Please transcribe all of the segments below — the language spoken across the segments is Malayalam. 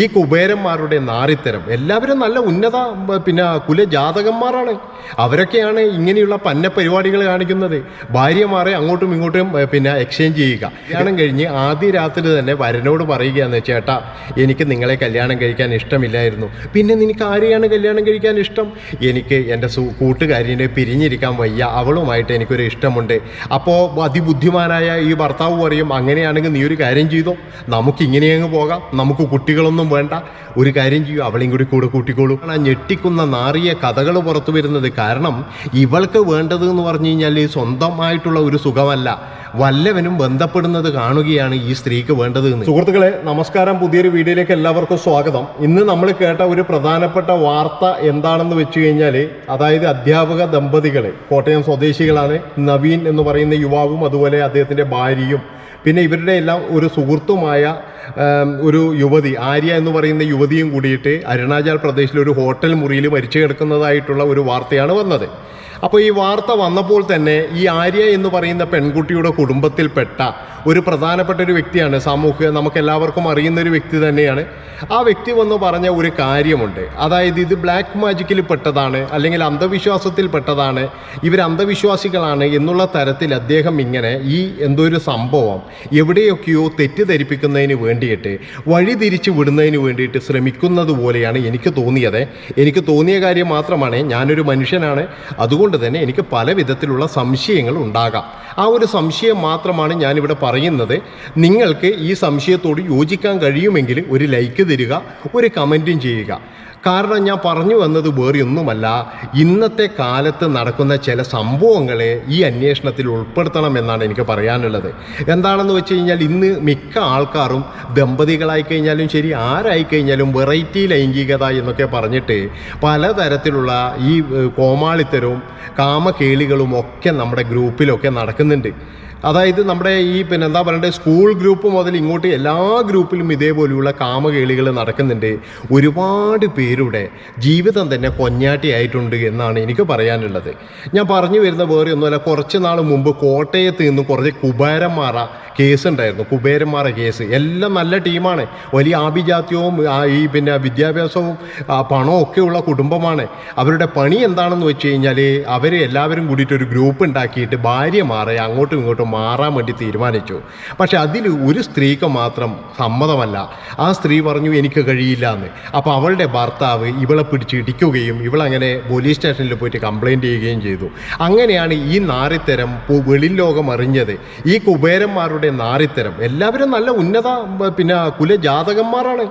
ഈ കുബേരന്മാരുടെ നാറിത്തരം. എല്ലാവരും നല്ല ഉന്നത പിന്നെ കുലജാതകന്മാരാണ് അവരൊക്കെയാണ് ഇങ്ങനെയുള്ള പന്ന പരിപാടികൾ കാണിക്കുന്നത്. ഭാര്യമാരെ അങ്ങോട്ടും ഇങ്ങോട്ടും പിന്നെ എക്സ്ചേഞ്ച് ചെയ്യുക. കല്യാണം കഴിഞ്ഞ് ആദ്യ രാത്രി തന്നെ വരനോട് പറയുകയാണ് ചേട്ടാ എനിക്ക് നിങ്ങളെ കല്യാണം കഴിക്കാൻ ഇഷ്ടമില്ലായിരുന്നു. പിന്നെ നിനക്ക് ആരെയാണ് കല്യാണം കഴിക്കാൻ ഇഷ്ടം? എനിക്ക് എന്റെ കൂട്ടുകാരിനെ പിരിഞ്ഞിരിക്കാൻ വയ്യ. അവളുമായിട്ട് എനിക്കൊരു ഇഷ്ടമുണ്ട്. അപ്പോൾ അതിബുദ്ധിമാനായ ഈ ഭർത്താവ് പറയും അങ്ങനെയാണെങ്കിൽ നീ ഒരു കാര്യം ചെയ്തോ. നമുക്ക് ഇങ്ങനെയങ്ങ് പോകാം. നമുക്ക് കുട്ടികളൊന്നും വേണ്ട. ഒരു കാര്യം ചെയ്യൂ അവളെയും കൂടി കൂടെ കൂട്ടിക്കോളൂ. ആ ഞെട്ടിക്കുന്ന നാറിയ കഥകൾ പുറത്തു വരുന്നത് കാരണം ഇവൾക്ക് വേണ്ടത് എന്ന് പറഞ്ഞു കഴിഞ്ഞാൽ സ്വന്തമായിട്ടുള്ള ഒരു സുഖമല്ല. വല്ലവനും ബന്ധപ്പെടുന്നത് കാണുകയാണ് ഈ സ്ത്രീക്ക് വേണ്ടത് എന്ന്. സുഹൃത്തുക്കളെ നമസ്കാരം. പുതിയൊരു വീഡിയോയിലേക്ക് എല്ലാവർക്കും സ്വാഗതം. ഇന്ന് നമ്മൾ കേട്ട ഒരു പ്രധാനപ്പെട്ട വാർത്ത എന്താണെന്ന് വെച്ച് കഴിഞ്ഞാൽ അതായത് അധ്യാപക ദമ്പതികൾ കോട്ടയം സ്വദേശികളാണ് നവീൻ എന്ന് പറയുന്ന യുവാവും അതുപോലെ അദ്ദേഹത്തിന്റെ ഭാര്യയും പിന്നെ ഇവരുടെ എല്ലാം ഒരു സുഹൃത്തുമായ ഒരു യുവതി ആര്യ എന്ന് പറയുന്ന യുവതിയും കൂടിയിട്ട് അരുണാചൽ പ്രദേശിലെ ഒരു ഹോട്ടൽ മുറിയിൽ മരിച്ചു കിടക്കുന്നതായിട്ടുള്ള ഒരു വാർത്തയാണ് വന്നത്. അപ്പോൾ ഈ വാർത്ത വന്നപ്പോൾ തന്നെ ഈ ആര്യ എന്ന് പറയുന്ന പെൺകുട്ടിയുടെ കുടുംബത്തിൽപ്പെട്ട ഒരു പ്രധാനപ്പെട്ട ഒരു വ്യക്തിയാണ് സാമൂഹ്യ നമുക്ക് എല്ലാവർക്കും അറിയുന്ന ഒരു വ്യക്തി തന്നെയാണ്. ആ വ്യക്തി വന്ന് പറഞ്ഞ ഒരു കാര്യമുണ്ട്. അതായത് ഇത് ബ്ലാക്ക് മാജിക്കിൽ പെട്ടതാണ് അല്ലെങ്കിൽ അന്ധവിശ്വാസത്തിൽ പെട്ടതാണ് ഇവർ അന്ധവിശ്വാസികളാണ് എന്നുള്ള തരത്തിൽ അദ്ദേഹം ഇങ്ങനെ ഈ എന്തോ ഒരു സംഭവം എവിടെയൊക്കെയോ തെറ്റിദ്ധരിപ്പിക്കുന്നതിന് വേണ്ടിയിട്ട് വഴിതിരിച്ച് വിടുന്നതിന് വേണ്ടിയിട്ട് ശ്രമിക്കുന്നത് പോലെയാണ് എനിക്ക് തോന്നിയത്. എനിക്ക് തോന്നിയ കാര്യം മാത്രമാണ് ഞാനൊരു മനുഷ്യനാണ്. അതുകൊണ്ട് തന്നെ എനിക്ക് പല വിധത്തിലുള്ള സംശയങ്ങൾ ഉണ്ടാകാം. ആ ഒരു സംശയം മാത്രമാണ് ഞാനിവിടെ പറയുന്നത്. നിങ്ങൾക്ക് ഈ സംശയത്തോട് യോജിക്കാൻ കഴിയുമെങ്കിൽ ഒരു ലൈക്ക് തരിക ഒരു കമന്റും ചെയ്യുക. കാരണം ഞാൻ പറഞ്ഞു വന്നത് വേറെയൊന്നുമല്ല. ഇന്നത്തെ കാലത്ത് നടക്കുന്ന ചില സംഭവങ്ങളെ ഈ അന്വേഷണത്തിൽ ഉൾപ്പെടുത്തണം എന്നാണ് എനിക്ക് പറയാനുള്ളത്. എന്താണെന്ന് വെച്ച് കഴിഞ്ഞാൽ ഇന്ന് മിക്ക ആൾക്കാരും ദമ്പതികളായി കഴിഞ്ഞാലും ശരി ആരായി കഴിഞ്ഞാലും വെറൈറ്റി ലൈംഗികത എന്നൊക്കെ പറഞ്ഞിട്ട് പലതരത്തിലുള്ള ഈ കോമാളിത്തരവും കാമകേളികളും ഒക്കെ നമ്മുടെ ഗ്രൂപ്പിലൊക്കെ നടക്കുന്നുണ്ട്. അതായത് നമ്മുടെ ഈ പിന്നെ എന്താ പറയണ്ടേ സ്കൂൾ ഗ്രൂപ്പ് മുതൽ ഇങ്ങോട്ട് എല്ലാ ഗ്രൂപ്പിലും ഇതേപോലെയുള്ള കാമകേളികൾ നടക്കുന്നുണ്ട്. ഒരുപാട് പേരുടെ ജീവിതം തന്നെ കൊഞ്ഞാട്ടിയായിട്ടുണ്ട് എന്നാണ് എനിക്ക് പറയാനുള്ളത്. ഞാൻ പറഞ്ഞു വരുന്ന വേറെ ഒന്നുമല്ല കുറച്ച് നാൾ മുമ്പ് കോട്ടയത്ത് നിന്ന് കുറച്ച് കുബേരന്മാറ കേസ് ഉണ്ടായിരുന്നു. കുബേരന്മാറ കേസ് എല്ലാം നല്ല ടീമാണ് വലിയ ആഭിജാത്യവും ഈ പിന്നെ വിദ്യാഭ്യാസവും പണവും ഒക്കെയുള്ള കുടുംബമാണ്. അവരുടെ പണി എന്താണെന്ന് വെച്ച് കഴിഞ്ഞാൽ അവർ എല്ലാവരും കൂടിയിട്ട് ഒരു ഗ്രൂപ്പ് ഉണ്ടാക്കിയിട്ട് ഭാര്യമാരെ അങ്ങോട്ടും ഇങ്ങോട്ടും മാറാൻ വേണ്ടി തീരുമാനിച്ചു. പക്ഷെ അതിൽ ഒരു സ്ത്രീക്ക് മാത്രം സമ്മതമല്ല. ആ സ്ത്രീ പറഞ്ഞു എനിക്ക് കഴിയില്ല എന്ന് അപ്പോൾ അവളുടെ ഭർത്താവ് ഇവളെ പിടിച്ച് ഇടിക്കുകയും ഇവളങ്ങനെ പോലീസ് സ്റ്റേഷനിൽ പോയിട്ട് കംപ്ലൈന്റ് ചെയ്യുകയും ചെയ്തു. അങ്ങനെയാണ് ഈ നാറിത്തരം വെളിലോകം അറിഞ്ഞത്. ഈ കുബേരന്മാരുടെ നാറിത്തരം എല്ലാവരും നല്ല ഉന്നത പിന്നെ കുലജാതകന്മാരാണ്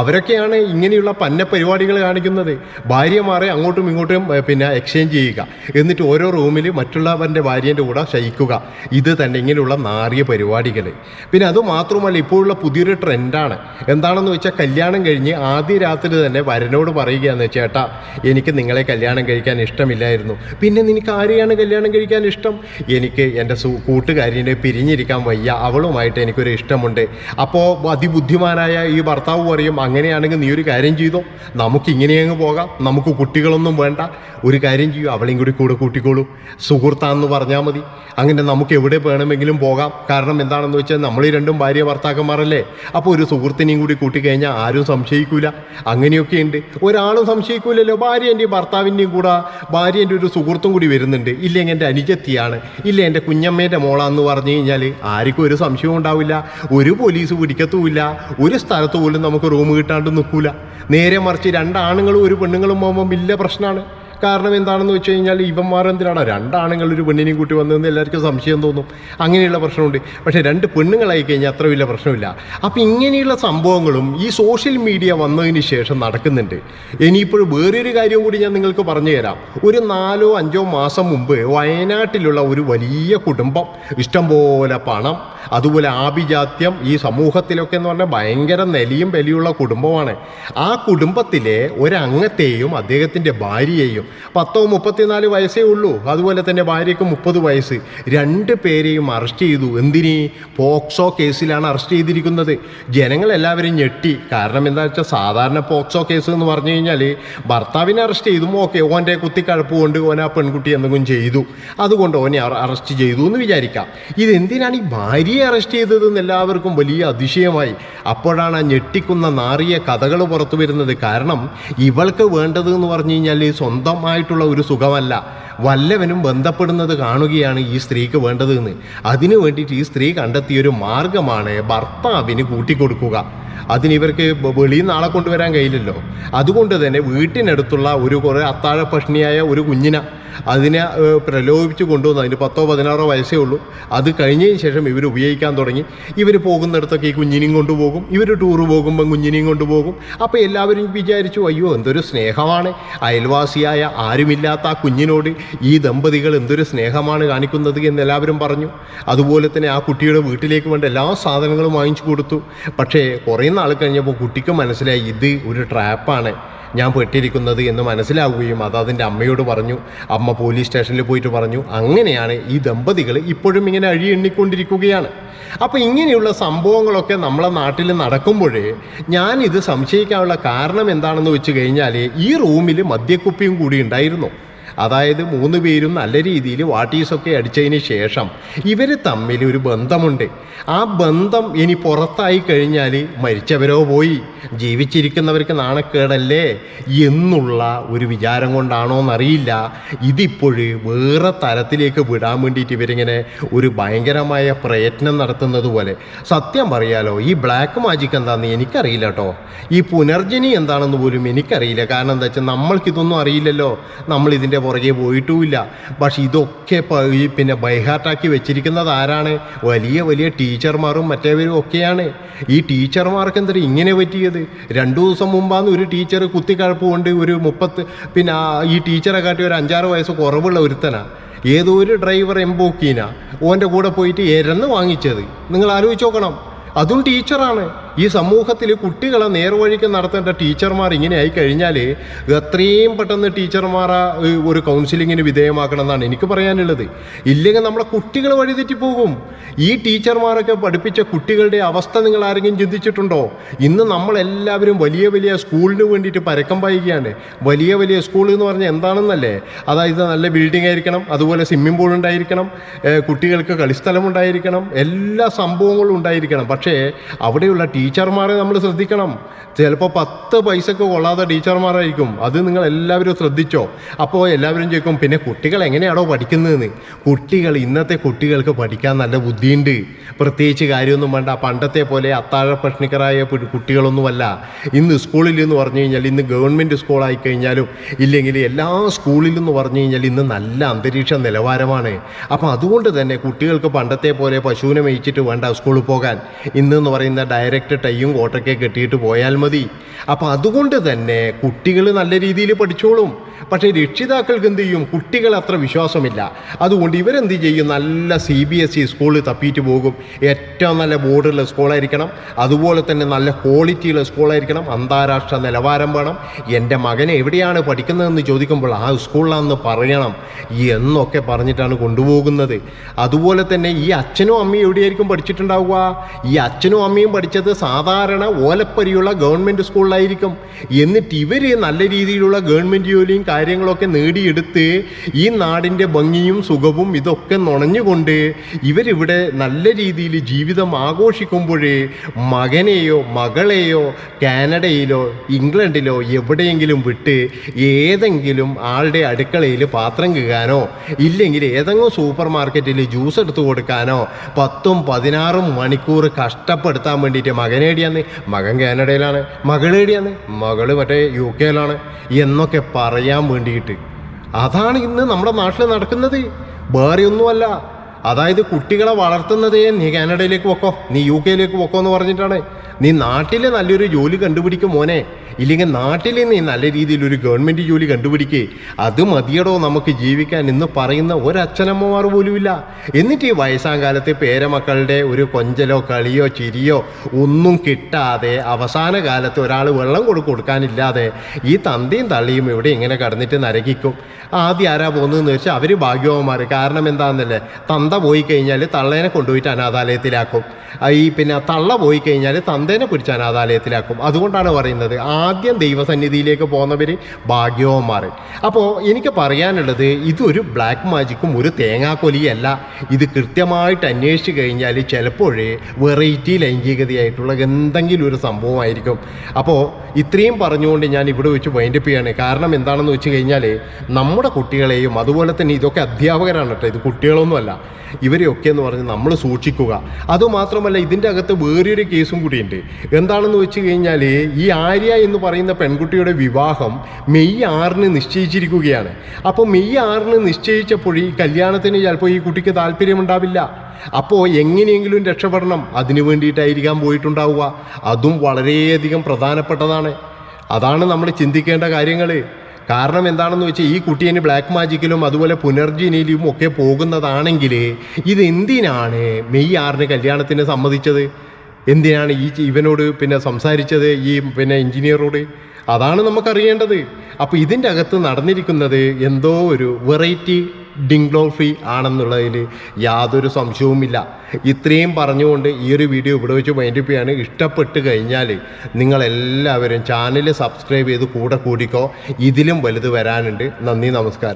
അവരൊക്കെയാണ് ഇങ്ങനെയുള്ള പന്ന പരിപാടികൾ കാണിക്കുന്നത് ഭാര്യമാരെ അങ്ങോട്ടും ഇങ്ങോട്ടും പിന്നെ എക്സ്ചേഞ്ച് ചെയ്യുക. എന്നിട്ട് ഓരോ റൂമിൽ മറ്റുള്ളവന്റെ ഭാര്യന്റെ കൂടെ ശയിക്കുക. ഇത് തന്നെ ഇങ്ങനെയുള്ള നാറിയ പരിപാടികൾ. പിന്നെ അതുമാത്രമല്ല ഇപ്പോഴുള്ള പുതിയൊരു ട്രെൻഡാണ്. എന്താണെന്ന് വെച്ചാൽ കല്യാണം കഴിഞ്ഞ് ആദ്യ രാത്രി തന്നെ വരനോട് പറയുകയാണ് ചേട്ടാ എനിക്ക് നിങ്ങളെ കല്യാണം കഴിക്കാൻ ഇഷ്ടമില്ലായിരുന്നു. പിന്നെ നിനക്ക് ആരെയാണ് കല്യാണം കഴിക്കാൻ ഇഷ്ടം? എനിക്ക് എന്റെ കൂട്ടുകാരിനെ പിരിഞ്ഞിരിക്കാൻ വയ്യ. അവളുമായിട്ട് എനിക്കൊരു ഇഷ്ടമുണ്ട്. അപ്പോൾ അതിബുദ്ധിമാനായ ഈ ഭർത്താവ് പറയും അങ്ങനെയാണെങ്കിൽ നീ ഒരു കാര്യം ചെയ്തോ? നമുക്ക് ഇങ്ങനെയങ്ങ് പോകാം. നമുക്ക് കുട്ടികളൊന്നും വേണ്ട. ഒരു കാര്യം ചെയ്യൂ. അവളെയും കൂടി കൂടെ കൂട്ടിക്കോളൂ. സുഹൃത്താന്ന് പറഞ്ഞാൽ മതി. അങ്ങനെ നമുക്ക് എവിടെ വേണമെങ്കിലും പോകാം. കാരണം എന്താണെന്ന് വെച്ചാൽ നമ്മൾ ഈ രണ്ടും ഭാര്യ ഭർത്താക്കന്മാരല്ലേ? അപ്പോൾ ഒരു സുഹൃത്തിനെയും കൂടി കൂട്ടിക്കഴിഞ്ഞാൽ ആരും സംശയിക്കൂല. അങ്ങനെയൊക്കെ ഉണ്ട്. ഒരാളും സംശയിക്കൂലല്ലോ. ഭാര്യേന്റെയും ഭർത്താവിന്റെയും കൂടെ ഭാര്യേന്റെ ഒരു സുഹൃത്തും കൂടി വരുന്നുണ്ട്. ഇല്ലെങ്കിൽ എന്റെ അനുജത്തിയാണ്. ഇല്ല എന്റെ കുഞ്ഞമ്മേന്റെ മോളാന്ന് പറഞ്ഞു കഴിഞ്ഞാൽ ആർക്കും ഒരു സംശയവും ഉണ്ടാവില്ല. ഒരു പോലീസ് പിടിക്കത്തുമില്ല. ഒരു സ്ഥലത്ത് പോലും നമുക്ക് റൂം കിട്ടാണ്ട് നിൽക്കൂല. നേരെ മറിച്ച് രണ്ടാണുങ്ങളും ഒരു പെണ്ണുങ്ങളും പോകുമ്പോൾ വലിയ പ്രശ്നമാണ്. കാരണം എന്താണെന്ന് വെച്ച് കഴിഞ്ഞാൽ ഇവന്മാർ എന്തിനാണ്? രണ്ടാണുങ്ങൾ ഒരു പെണ്ണിനെയും കൂട്ടി വന്നതെന്ന് എല്ലാവർക്കും സംശയം തോന്നും. അങ്ങനെയുള്ള പ്രശ്നമുണ്ട്. പക്ഷേ രണ്ട് പെണ്ണുങ്ങളായി കഴിഞ്ഞാൽ അത്ര വലിയ പ്രശ്നമില്ല. അപ്പം ഇങ്ങനെയുള്ള സംഭവങ്ങളും ഈ സോഷ്യൽ മീഡിയ വന്നതിന് ശേഷം നടക്കുന്നുണ്ട്. ഇനിയിപ്പോൾ വേറൊരു കാര്യം കൂടി ഞാൻ നിങ്ങൾക്ക് പറഞ്ഞു തരാം ഒരു നാലോ അഞ്ചോ മാസം മുമ്പ് വയനാട്ടിലുള്ള ഒരു വലിയ കുടുംബം ഇഷ്ടംപോലെ പണം അതുപോലെ ആഭിജാത്യം ഈ സമൂഹത്തിലൊക്കെ എന്ന് പറഞ്ഞാൽ ഭയങ്കര നിലയും വിലയുള്ള കുടുംബമാണ്. ആ കുടുംബത്തിലെ ഒരംഗത്തെയും അദ്ദേഹത്തിന്റെ ഭാര്യയെയും പത്തോ മുപ്പത്തിനാല് വയസ്സേ ഉള്ളൂ. അതുപോലെ തന്നെ ഭാര്യയ്ക്ക് മുപ്പത് വയസ്സ്. രണ്ട് പേരെയും അറസ്റ്റ് ചെയ്തു. എന്തിന്? പോക്സോ കേസിലാണ് അറസ്റ്റ് ചെയ്തിരിക്കുന്നത്. ജനങ്ങളെല്ലാവരും ഞെട്ടി. കാരണം എന്താ വെച്ചാൽ സാധാരണ പോക്സോ കേസ് എന്ന് പറഞ്ഞു കഴിഞ്ഞാൽ ഭർത്താവിനെ അറസ്റ്റ് ചെയ്തു ഓക്കെ ഓന്റെ കുത്തിക്കഴപ്പ് കൊണ്ട് ഓൻ ആ പെൺകുട്ടി എന്തെങ്കിലും ചെയ്തു. അതുകൊണ്ട് ഓനെ അറസ്റ്റ് ചെയ്തു എന്ന് വിചാരിക്കാം. ഇതെന്തിനാണ് ഈ ഭാര്യയെ അറസ്റ്റ് ചെയ്തതെന്ന് എല്ലാവർക്കും വലിയ അതിശയമായി. അപ്പോഴാണ് ആ ഞെട്ടിക്കുന്ന നാറിയ കഥകൾ പുറത്തു വരുന്നത്. കാരണം ഇവൾക്ക് വേണ്ടത് എന്ന് പറഞ്ഞു കഴിഞ്ഞാൽ സ്വന്തമായിട്ടുള്ള ഒരു സുഖമല്ല. വല്ലവനും ബന്ധപ്പെടുന്നത് കാണുകയാണ് ഈ സ്ത്രീക്ക് വേണ്ടത് എന്ന് അതിനു വേണ്ടിയിട്ട് ഈ സ്ത്രീ കണ്ടെത്തിയൊരു മാർഗമാണ് ഭർത്താവിന് കൂട്ടിക്കൊടുക്കുക. അതിനിവർക്ക് വെളിയിൽ ആളെ കൊണ്ടുവരാൻ കഴിയില്ലല്ലോ. അതുകൊണ്ട് തന്നെ വീട്ടിനടുത്തുള്ള ഒരു കുറേ അത്താഴ പഷ്ണിയായ ഒരു കുഞ്ഞിനെ അതിനെ പ്രലോഭിപ്പിച്ച് കൊണ്ടുവന്നു. അതിന് പത്തോ പതിനാറോ വയസ്സേ ഉള്ളൂ. അത് കഴിഞ്ഞതിന് ശേഷം ഇവർ ഉപയോഗിക്കാൻ തുടങ്ങി. ഇവർ പോകുന്നിടത്തൊക്കെ ഈ കുഞ്ഞിനെയും കൊണ്ടുപോകും ഇവർ ടൂർ പോകുമ്പോൾ കുഞ്ഞിനെയും കൊണ്ടുപോകും അപ്പോൾ എല്ലാവരും വിചാരിച്ചു അയ്യോ എന്തൊരു സ്നേഹമാണ്. അയൽവാസിയായ ആരുമില്ലാത്ത ആ കുഞ്ഞിനോട് ഈ ദമ്പതികൾ എന്തൊരു സ്നേഹമാണ് കാണിക്കുന്നത് എന്ന് എല്ലാവരും പറഞ്ഞു. അതുപോലെ തന്നെ ആ കുട്ടിയുടെ വീട്ടിലേക്ക് വേണ്ട എല്ലാ സാധനങ്ങളും വാങ്ങിച്ചു കൊടുത്തു. പക്ഷേ കുറേ നാൾ കഴിഞ്ഞപ്പോൾ കുട്ടിക്ക് മനസ്സിലായി ഇത് ഒരു ട്രാപ്പാണ്. ഞാൻ പെട്ടിരിക്കുന്നത് എന്ന് മനസ്സിലാവുകയും അത് അതിന്റെ അമ്മയോട് പറഞ്ഞു. അമ്മ പോലീസ് സ്റ്റേഷനിൽ പോയിട്ട് പറഞ്ഞു അങ്ങനെയാണ് ഈ ദമ്പതികൾ ഇപ്പോഴും ഇങ്ങനെ അഴി എണ്ണിക്കൊണ്ടിരിക്കുകയാണ്. അപ്പോൾ ഇങ്ങനെയുള്ള സംഭവങ്ങളൊക്കെ നമ്മളെ നാട്ടിൽ നടക്കുമ്പോഴേ ഞാൻ ഇത് സംശയിക്കാനുള്ള കാരണം എന്താണെന്ന് വെച്ച് കഴിഞ്ഞാൽ ഈ റൂമിൽ മദ്യക്കുപ്പിയും കൂടി ഉണ്ടായിരുന്നു. അതായത് മൂന്ന് പേരും നല്ല രീതിയിൽ വാട്ടീസൊക്കെ അടിച്ചതിന് ശേഷം ഇവർ തമ്മിൽ ഒരു ബന്ധമുണ്ട്. ആ ബന്ധം ഇനി പുറത്തായി കഴിഞ്ഞാൽ മരിച്ചവരോ പോയി. ജീവിച്ചിരിക്കുന്നവർക്ക് നാണക്കേടല്ലേ എന്നുള്ള ഒരു വിചാരം കൊണ്ടാണോ എന്നറിയില്ല ഇതിപ്പോഴ് വേറെ തലത്തിലേക്ക് വിടാൻ വേണ്ടിയിട്ട് ഇവരിങ്ങനെ ഒരു ഭയങ്കരമായ പ്രയത്നം നടത്തുന്നത് പോലെ. സത്യം പറയാലോ ഈ ബ്ലാക്ക് മാജിക് എന്താണെന്ന് എനിക്കറിയില്ല കേട്ടോ ഈ പുനർജനി എന്താണെന്ന് പോലും എനിക്കറിയില്ല. കാരണം എന്താ വെച്ചാൽ നമ്മൾക്കിതൊന്നും അറിയില്ലല്ലോ. നമ്മൾ ഇതിന്റെ പുറകെ പോയിട്ടുമില്ല. പക്ഷെ ഇതൊക്കെ ഈ പിന്നെ ബൈഹാർട്ടാക്കി വെച്ചിരിക്കുന്നത് ആരാണ്? വലിയ വലിയ ടീച്ചർമാരും മറ്റേവരും ഒക്കെയാണ്. ഈ ടീച്ചർമാർക്ക് എന്താ ഇങ്ങനെ പറ്റിയത് രണ്ടു ദിവസം മുമ്പാന്ന് ഒരു ടീച്ചർ കുത്തിക്കഴപ്പ് കൊണ്ട് ഒരു മുപ്പത്ത് പിന്നെ ഈ ടീച്ചറെ കാട്ടി ഒരു അഞ്ചാറ് വയസ്സ് കുറവുള്ള ഒരുത്തനാ. ഏതോ ഒരു ഡ്രൈവർ എംബോക്കീന. ഓന്റെ കൂടെ പോയിട്ട് എരന്ന് വാങ്ങിച്ചത്. നിങ്ങൾ ആലോചിച്ച് നോക്കണം. അതും ടീച്ചറാണ്. ഈ സമൂഹത്തിൽ കുട്ടികളെ നേർവഴിക്ക് നടത്തേണ്ട ടീച്ചർമാർ ഇങ്ങനെ ആയി കഴിഞ്ഞാൽ എത്രയും പെട്ടെന്ന് ടീച്ചർമാർ ഒരു കൗൺസിലിങ്ങിന് വിധേയമാക്കണം എന്നാണ് എനിക്ക് പറയാനുള്ളത്. ഇല്ലെങ്കിൽ നമ്മളെ കുട്ടികൾ വഴിതെറ്റി പോകും. ഈ ടീച്ചർമാരൊക്കെ പഠിപ്പിച്ച കുട്ടികളുടെ അവസ്ഥ നിങ്ങൾ ആരെങ്കിലും ചിന്തിച്ചിട്ടുണ്ടോ? ഇന്ന് നമ്മളെല്ലാവരും വലിയ വലിയ സ്കൂളിന് വേണ്ടിയിട്ട് പരക്കം പായുകയാണ്. വലിയ വലിയ സ്കൂൾ എന്ന് പറഞ്ഞാൽ എന്താണെന്നല്ലേ? അതായത് നല്ല ബിൽഡിംഗ് ആയിരിക്കണം അതുപോലെ സ്വിമ്മിംഗ് പൂൾ ഉണ്ടായിരിക്കണം കുട്ടികൾക്ക് കളിസ്ഥലം ഉണ്ടായിരിക്കണം എല്ലാ സംഭവങ്ങളും ഉണ്ടായിരിക്കണം. പക്ഷേ അവിടെയുള്ള ടീച്ചർമാരെ നമ്മൾ ശ്രദ്ധിക്കണം. ചിലപ്പോൾ പത്ത് പൈസക്ക് കൊള്ളാത്ത ടീച്ചർമാരായിരിക്കും. അത് നിങ്ങൾ എല്ലാവരും ശ്രദ്ധിച്ചോ? അപ്പോൾ എല്ലാവരും ചോദിക്കും പിന്നെ കുട്ടികൾ എങ്ങനെയാണോ പഠിക്കുന്നതെന്ന്? കുട്ടികൾ ഇന്നത്തെ കുട്ടികൾക്ക് പഠിക്കാൻ നല്ല ബുദ്ധിയുണ്ട്. പ്രത്യേകിച്ച് കാര്യമൊന്നും വേണ്ട. പണ്ടത്തെ പോലെ അത്താഴ പ്രശ്നിക്കറായ കുട്ടികളൊന്നുമല്ല. ഇന്ന് സ്കൂളിൽ എന്ന് പറഞ്ഞു കഴിഞ്ഞാൽ ഇന്ന് ഗവൺമെന്റ് സ്കൂളായി കഴിഞ്ഞാലും ഇല്ലെങ്കിൽ എല്ലാ സ്കൂളിലെന്ന് പറഞ്ഞു കഴിഞ്ഞാൽ ഇന്ന് നല്ല അന്തരീക്ഷ നിലവാരമാണ്. അപ്പോൾ അതുകൊണ്ട് തന്നെ കുട്ടികൾക്ക് പണ്ടത്തെ പോലെ പശുവിനെ മേയിച്ചിട്ട് വേണ്ട സ്കൂളിൽ പോകാൻ. ഇന്ന് എന്ന് പറയുന്ന ഡയറക്റ്റ് ടൈയും കോട്ടൊക്കെ കെട്ടിയിട്ട് പോയാൽ മതി. അപ്പോൾ അതുകൊണ്ട് തന്നെ കുട്ടികൾ നല്ല രീതിയിൽ പഠിച്ചോളും. പക്ഷേ രക്ഷിതാക്കൾക്ക് എന്ത് ചെയ്യും? കുട്ടികൾ അത്ര വിശ്വാസമില്ല. അതുകൊണ്ട് ഇവരെന്ത് ചെയ്യും? നല്ല സി ബി എസ് ഇ സ്കൂളിൽ തപ്പിയിട്ട് പോകും. ഏറ്റവും നല്ല ബോർഡുള്ള സ്കൂളായിരിക്കണം. അതുപോലെ തന്നെ നല്ല ക്വാളിറ്റിയുള്ള സ്കൂളായിരിക്കണം. അന്താരാഷ്ട്ര നിലവാരം വേണം. എന്റെ മകനെ എവിടെയാണ് പഠിക്കുന്നതെന്ന് ചോദിക്കുമ്പോൾ ആ സ്കൂളിലാണെന്ന് പറയണം എന്നൊക്കെ പറഞ്ഞിട്ടാണ് കൊണ്ടുപോകുന്നത്. അതുപോലെ തന്നെ ഈ അച്ഛനും അമ്മയും എവിടെയായിരിക്കും പഠിച്ചിട്ടുണ്ടാവുക? ഈ അച്ഛനും അമ്മയും പഠിച്ചത് സാധാരണ ഓലപ്പരിയുള്ള ഗവൺമെന്റ് സ്കൂളിലായിരിക്കും. എന്നിട്ട് ഇവർ നല്ല രീതിയിലുള്ള ഗവൺമെന്റ് ജോലിയും കാര്യങ്ങളൊക്കെ നേടിയെടുത്ത് ഈ നാടിന്റെ ഭംഗിയും സുഖവും ഇതൊക്കെ നുണഞ്ഞുകൊണ്ട് ഇവരിവിടെ നല്ല രീതിയിൽ ജീവിതം ആഘോഷിക്കുമ്പോഴേ മകനെയോ മകളെയോ കാനഡയിലോ ഇംഗ്ലണ്ടിലോ എവിടെയെങ്കിലും വിട്ട് ഏതെങ്കിലും ആളുടെ അടുക്കളയിൽ പാത്രം കീകാനോ ഇല്ലെങ്കിൽ ഏതെങ്കിലും സൂപ്പർ മാർക്കറ്റിൽ ജ്യൂസ് എടുത്തു കൊടുക്കാനോ പത്തും പതിനാറും മണിക്കൂർ കഷ്ടപ്പെടുത്താൻ വേണ്ടിയിട്ട് മകനേടിയാന്ന് മകൻ കാനഡയിലാണ്. മകളേടിയാന്ന് മകൾ മറ്റേ യു കെയിലാണ്. എന്നൊക്കെ പറയാൻ വേണ്ടിയിട്ട്. അതാണ് ഇന്ന് നമ്മുടെ നാട്ടിൽ നടക്കുന്നത്. വേറെ ഒന്നുമല്ല അതായത് കുട്ടികളെ വളർത്തുന്നതേ നീ കാനഡയിലേക്ക് പൊക്കോ നീ യു കെയിലേക്ക് പൊക്കോ എന്ന് പറഞ്ഞിട്ടാണ്. നീ നാട്ടിലെ നല്ലൊരു ജോലി കണ്ടുപിടിക്കും മോനെ. ഇല്ലെങ്കിൽ നാട്ടിൽ നിന്ന് നല്ല രീതിയിൽ ഒരു ഗവൺമെന്റ് ജോലി കണ്ടുപിടിക്കേ. അത് മതിയടോ നമുക്ക് ജീവിക്കാൻ എന്ന് പറയുന്ന ഒരച്ഛനമ്മമാർ പോലുമില്ല എന്നിട്ട് ഈ വയസ്സാകാലത്ത് പേരമക്കളുടെ ഒരു കൊഞ്ചലോ കളിയോ ചിരിയോ ഒന്നും കിട്ടാതെ അവസാന കാലത്ത് ഒരാൾ വെള്ളം കൊടു കൊടുക്കാനില്ലാതെ ഈ തന്തയും തള്ളിയും ഇവിടെ ഇങ്ങനെ കടന്നിട്ട് നരകിക്കും. ആദ്യം ആരാ പോകുന്നതെന്ന് വെച്ചാൽ അവർ ഭാഗ്യവന്മാർ കാരണം എന്താണെന്നല്ലേ തന്ത പോയി കഴിഞ്ഞാൽ തള്ളേനെ കൊണ്ടുപോയിട്ട് അനാഥാലയത്തിലാക്കും. ആ, ഈ പിന്നെ തള്ള പോയി കഴിഞ്ഞാൽ തന്തേനെ പിടിച്ച് അനാഥാലയത്തിലാക്കും. അതുകൊണ്ടാണ് പറയുന്നത്. ആദ്യം ദൈവസന്നിധിയിലേക്ക് പോകുന്നവർ ഭാഗ്യവന്മാർ. അപ്പോൾ എനിക്ക് പറയാനുള്ളത് ഇതൊരു ബ്ലാക്ക് മാജിക്കും ഒരു തേങ്ങാക്കൊലിയല്ല. ഇത് കൃത്യമായിട്ട് അന്വേഷിച്ച് കഴിഞ്ഞാൽ ചിലപ്പോൾ വെറൈറ്റി ലൈംഗികതയായിട്ടുള്ള എന്തെങ്കിലും ഒരു സംഭവമായിരിക്കും. അപ്പോൾ ഇത്രയും പറഞ്ഞുകൊണ്ട് ഞാൻ ഇവിടെ വെച്ച് വൈൻഡപ്പ് ചെയ്യാണ്. കാരണം എന്താണെന്ന് വെച്ച് കഴിഞ്ഞാൽ നമ്മുടെ കുട്ടികളെയും അതുപോലെ തന്നെ ഇതൊക്കെ അധ്യാപകരാണ് കേട്ടോ. ഇത് കുട്ടികളൊന്നുമല്ല. ഇവരെയൊക്കെ എന്ന് പറഞ്ഞ് നമ്മൾ സൂക്ഷിക്കുക. അതുമാത്രമല്ല ഇതിന്റെ അകത്ത് വേറൊരു കേസും കൂടിയുണ്ട്. എന്താണെന്ന് വെച്ച് കഴിഞ്ഞാൽ ഈ ആര്യ എന്ന് പറയുന്ന പെൺകുട്ടിയുടെ വിവാഹം മെയ് ആറിന് നിശ്ചയിച്ചിരിക്കുകയാണ്. അപ്പോൾ മെയ് ആറിന് നിശ്ചയിച്ചപ്പോൾ ഈ കല്യാണത്തിന് ചിലപ്പോൾ ഈ കുട്ടിക്ക് താല്പര്യമുണ്ടാവില്ല. അപ്പോൾ എങ്ങനെയെങ്കിലും രക്ഷപ്പെടണം. അതിനു വേണ്ടിയിട്ടായിരിക്കാൻ പോയിട്ടുണ്ടാവുക. അതും വളരെയധികം പ്രധാനപ്പെട്ടതാണ്. അതാണ് നമ്മൾ ചിന്തിക്കേണ്ട കാര്യങ്ങൾ കാരണം എന്താണെന്ന് വെച്ചാൽ ഈ കുട്ടീന് ബ്ലാക്ക് മാജിക്കിലും അതുപോലെ പുനർജനിയിലും ഒക്കെ പോകുന്നതാണെങ്കിൽ ഇതെന്തിനാണ് മെയ് ആറിന് കല്യാണത്തിന് സമ്മതിച്ചത്? എന്തിനാണ് ഈ ഇവനോട് പിന്നെ സംസാരിച്ചത്? ഈ പിന്നെ എഞ്ചിനീയറോട്? അതാണ് നമുക്കറിയേണ്ടത്. അപ്പോൾ ഇതിന്റെ അകത്ത് നടന്നിരിക്കുന്നത് എന്തോ ഒരു വെറൈറ്റി ഡിംഗ്ലോഫി ആണെന്നുള്ളതിൽ യാതൊരു സംശയവുമില്ല. ഇത്രയും പറഞ്ഞുകൊണ്ട് ഈ ഒരു വീഡിയോ ഇവിടെ വെച്ച് മൈൻഡിപ്പിയാണ് ഇഷ്ടപ്പെട്ട് കഴിഞ്ഞാൽ നിങ്ങളെല്ലാവരും ചാനൽ സബ്സ്ക്രൈബ് ചെയ്ത് കൂടെ കൂടിക്കോ. ഇതിലും വലുത് വരാനുണ്ട്. നന്ദി നമസ്കാരം.